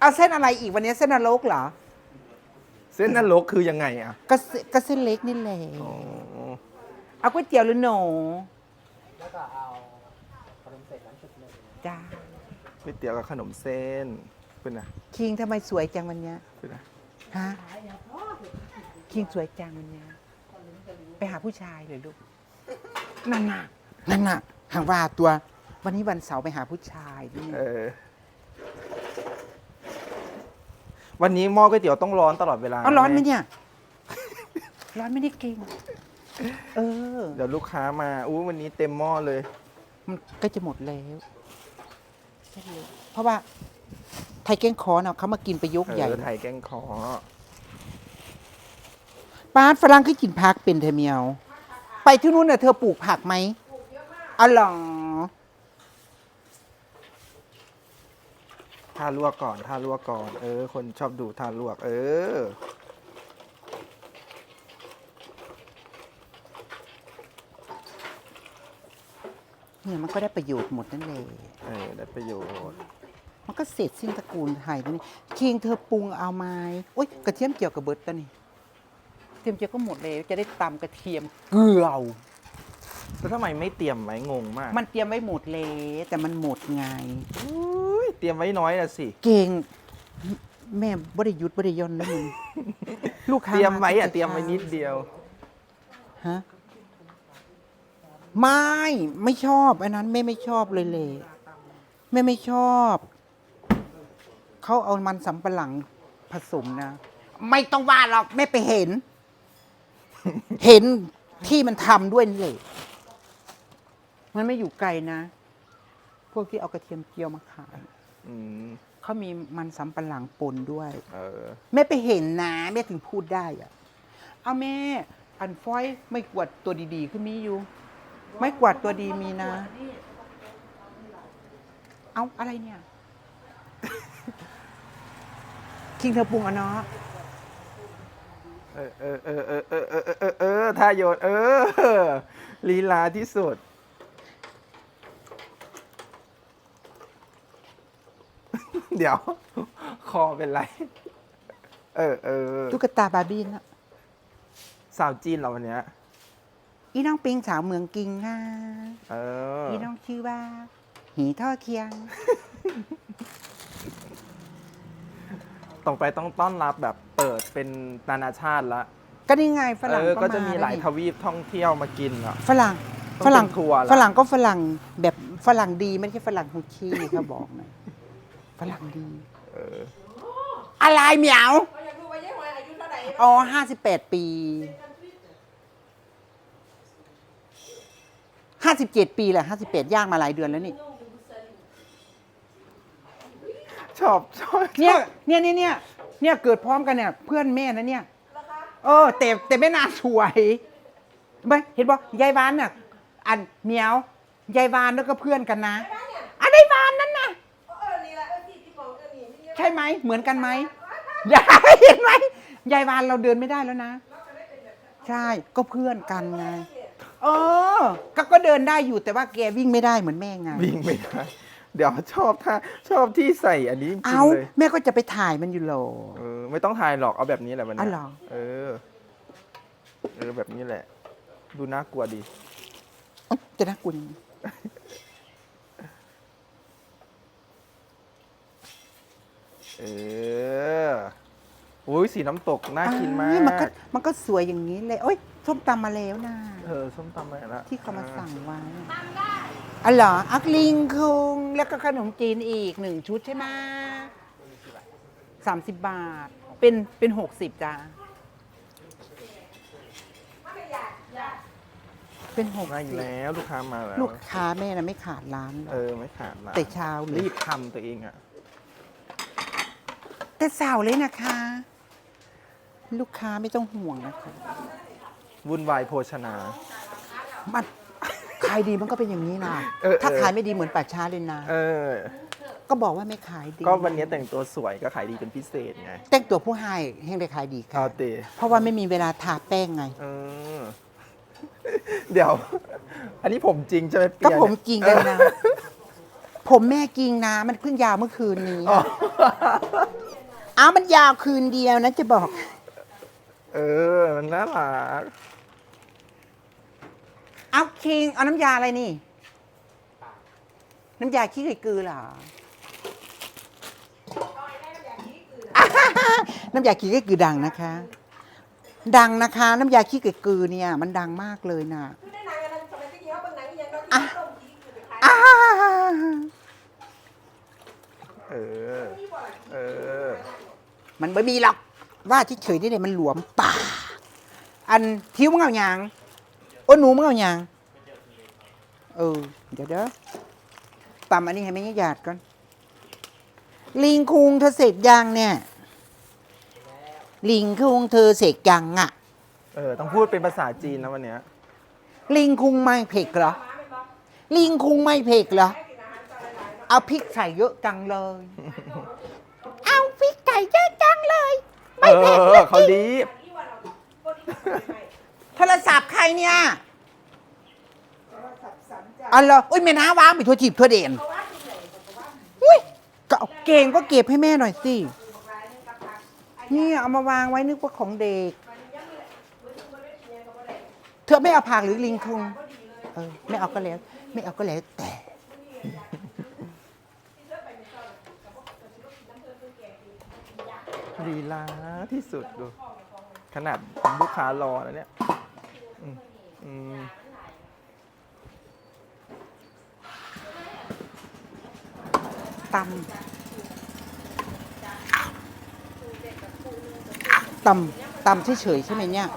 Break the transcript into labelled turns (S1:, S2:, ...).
S1: เอาเส้นอะไรอีกวันนี้เส้นนรกเหรอ
S2: เส้นนรกคือยังไงอะ
S1: ก็เสก็เส้นเล็กนี่แหละ
S2: อ๋อ
S1: เอาก๋วยเตี๋ยวหรือหนู
S3: แล้วก็เอาขนมเสร็จน้ำชุบหนึ่ง
S1: จ้า
S2: ก๋วยเตี๋ยวกับขนมเส้นเป็นไง
S1: คิงทำไมสวยจังวันเนี้ย
S2: เป็นไง
S1: ฮะคิงสวยจังวันเนี้ยไปหาผู้ชายเลยลูกนั่นน่ะนั่นน่ะหางว่าตัววันนี้วันเสาร์ไปหาผู้ชายนี่
S2: เออ วันนี้หม้อก๋วยเตี๋ยวต้องร้อนตลอดเวลา
S1: เอาร้อนไหมเนี่ย ร้อนไม่ได้เก่งเออ
S2: เดี๋ยวลูกค้ามาอู้วันนี้เต็มหม้อเลย
S1: มันก็จะหมดแล้วใช่เลยเพราะว่า ไทยแกงคอเนาะเขามากินไปยก
S2: เอ
S1: ใหญ่
S2: อไทยแกงคอ
S1: ป้าดฝรั่งก็กินผักเป็นเธอเมียว ไปที่นู้นน่ะเธอปลูกผักไหมอ๋อเหรอ
S2: ท่าลวกก่อนท่าลวกก่อน เออ คนชอบดูท่าลวก เออ
S1: เนี่ยมันก็ได้ประโยชน์หมดนั่นเลย
S2: เออได้ประโยชน์
S1: มันก็เสร็จสิ้นตระกูลไทยแล้วนี่คิงเธอปรุงเอาไหมโอ๊ยกระเทียมเจียวกับเบิร์ตตัวนี่กระเทียมเจียวก็หมดแล้วจะได้ตำกระเทียมเกลือ
S2: แล้วทำไมไม่เตรียมไว้งงมาก
S1: มันเตรียมไว้หมดเลยแต่มันหมดไง
S2: อุ้ย เตรียมไว้น้อยนะสิ
S1: เก่ง แม่บริยุทธ์บริยนต์นะมึงลูกค้า
S2: เตรียมไว้อะาเตรียมไว้นิดเดียว
S1: ฮะไม่ไม่ชอบอันนั้นแม่ไม่ชอบเลยเลยแม่ไม่ชอบ เขาเอามันสำปะหลังผสมนะ ไม่ต้องว่าหรอกแม่ไปเห็น เห็นที่มันทำด้วยนี่เลยมันไม่อยู่ไกลนะ พวกที่เอากระเทียมเจียวมาขาย
S2: อืม
S1: เขามีมันสำปะหลังปนด้วย
S2: เออ
S1: แม่ไปเห็นนะแม่ถึงพูดได้อะเอาแม่ อันฟอยไม่กวาดตัวดีๆขึ้นมีอยู่ ไม่กวาดตัวดีมีนะ เอาอะไรเนี่ย คิงเธอปรุงอะเนาะ
S2: เออเออเออเออเออเออเออเออเออท่าโยนเออลีลาที่สุด เดี๋ยว คอเป็นไร เออเออ
S1: ตุ๊กตาบาร์บี้นะ
S2: สาวจีนเหราวันเนี้ย
S1: อีน้องปิงสาวเมืองกิงค่ะ
S2: เออ
S1: อีน้องชื่อว่า หีท่อเคียง
S2: ต่อไปต้องต้อนรับแบบเปิดเป็นนานาชาติละ
S1: ก็นี่ไงฝรั่ง
S2: เออก็จะามี
S1: แว
S2: หลาย
S1: นี่
S2: ทวีปท่องเที่ยวมากินอะ
S1: ฝรั่ง
S2: ต้อง
S1: ฝรั่ง
S2: เป็นทัวร์ละ
S1: ฝรั่งก็ฝรั่งแบบฝรั่งดีไม่ใช่ฝรั่งฮุชี่เขาบอกหน่อย ฝรั่งดี
S2: เออ
S1: อะไรเหมียวอ๋อห้าสิบแปดปี ห้าสิบเจ็ดปีแหละห้าสิบแปดย่างมาหลายเดือนแล้วนี่
S2: ชอบชอบ
S1: เนี่ย เนี่ยเนี่ยเนี่ยเนี่ยเกิดพร้อมกันเนี่ย เพื่อนแม่นะเนี่ย เออ แต่แต่ไม่น่าสวยไม่เห็นบอกยายวานน่ะ อันเหมียวยายวานแล้วก็เพื่อนกันนะอั ใช่ไหมเหมือนกันไหมยายเห็นไหมยายวานเราเดินไม่ได้แล้วนะ ใช่ก็เพื่อนกันไงเออก็ก็เดินได้อยู่แต่ว่าแกวิ่งไม่ได้เหมือนแม่ไง
S2: วิ่งไม่ได้เดี๋ยวชอบท่าชอบที่ใส่อันนี้จริง
S1: เอา
S2: ๆเลย
S1: แม่ก็จะไปถ่ายมันอยู่โหรอ
S2: เออไม่ต้องถ่ายหรอกเอาแบบนี้แหละวัน
S1: อ๋
S2: นี้
S1: อเหรอ
S2: เออเออแบบนี้แหละ ดูน่ากลัวดี
S1: เอ๊ะจะน่ากลัวยังไง
S2: เออโอ้ ยสีน้ำตกน่ากินมา
S1: อ้ยมันก็
S2: ก
S1: มันก็สวยอย่างนี้เลยโอ้ยส้มตำมาแล้วนะ
S2: เออส้มตำอะไรละ
S1: ที่เขามาสั่งไว้อ๋อเหรออักลิงคุงแล้วก็ขนมจีนอีกหนึ่งชุดใช่ไหมสามสิบบาท เป็นเป็นหกสิบจ้าเป็นหก
S2: มาอี
S1: สิ
S2: ก
S1: บ
S2: แล้วลูกค้ามาแล้ว
S1: ลูกค้าแม่นะไม่ขาดร้านหรอก
S2: เออไม่ขาดละ
S1: แต่เช้าเลย
S2: รีบทำตัวเองอะ
S1: แต่สาวเลยนะคะ ลูกค้าไม่ต้องห่วงนะคะ
S2: วุ่นวายโภชนา
S1: มัน ขายดีมันก็เป็นอย่างนี้นะ
S2: เออ
S1: ถ้า
S2: เออ
S1: ขายไม่ดีเหมือนป่าช้าเลยนะ
S2: เออ
S1: ก็บอกว่าไม่ขายดี
S2: ก็วันนี้แต่งตัวสวยก็ขายดีเป็นพิเศษไง
S1: แต่งตัวผู้ให้แห่งได้ขายดีค่ะ
S2: เอาเต
S1: เพราะว่าไม่มีเวลาทาแป้งไง
S2: เออ เดี๋ยว อันนี้ผมจริงใช่ไหมเปี
S1: ก็
S2: ย
S1: ผม
S2: เนี่ย
S1: จริงกันนะ ผมแม่กิงนะ มันเพิ่งยาวเมื่อคืนนี้
S2: อ๋อ
S1: อ้าวมันยาวคืนเดียวนะจะบอก
S2: เออ มันน่ารัก
S1: เอาคิง เอาน้ำยาอะไรนี่ น้ำยาขี้ไก่กือเหรอ น้ำยาขี้ไก่กือดังนะคะ ดังนะคะ น้ำยาขี้ไก่กือเนี่ย มันดังมากเลยนะ
S4: คือได้หนังอันนั้นสมัยตะกี้เขาเบิ่งหนังอีหยังเราต้มขี้คือไปขาย
S1: อ้า
S2: เออ เออ
S1: มันไม่มีหรอก ว่าเฉยๆนี่เลยมันหลวมปากอันทิวมึงเอาอย่างโอ้หนูมึงเอาอย่างเออเดี๋ยวเด้อตำอันนี้ให้ไม่หยาดก่อน ลิงคุงเธอเสร็จยังเนี่ย ลิงคุงเธอเสร็จยังอะ
S2: เออ ต้องพูดเป็นภาษาจีนนะวันเนี้ย
S1: ลิงคุงไม่เผ็ดเหรอ ลิงคุงไม่เผ็ดเหรอ เอาพริกใส่เยอะจังเลย
S2: เออเขารีบ
S1: โทรศัพท์ใครเนี่ยอ๋อเหรออุ้ยแม่น้าวางไปทั่วจีบทั่วเด่นอุ้ยก็เอาเก่งก็เก็บให้แม่หน่อยสินี่เอามาวางไว้นึกว่าของเด็ก เธอไม่เอาผักหรือลิงคุงเออไม่เอาก็แล้ว ไม่เอาก็แล้วแต่
S2: ลีลาที่สุดดู ขนาดลูกค้ารอแล้วเนี่ยอืมอืม
S1: ตำตำตำเฉยๆใช่ไหมเนี่ย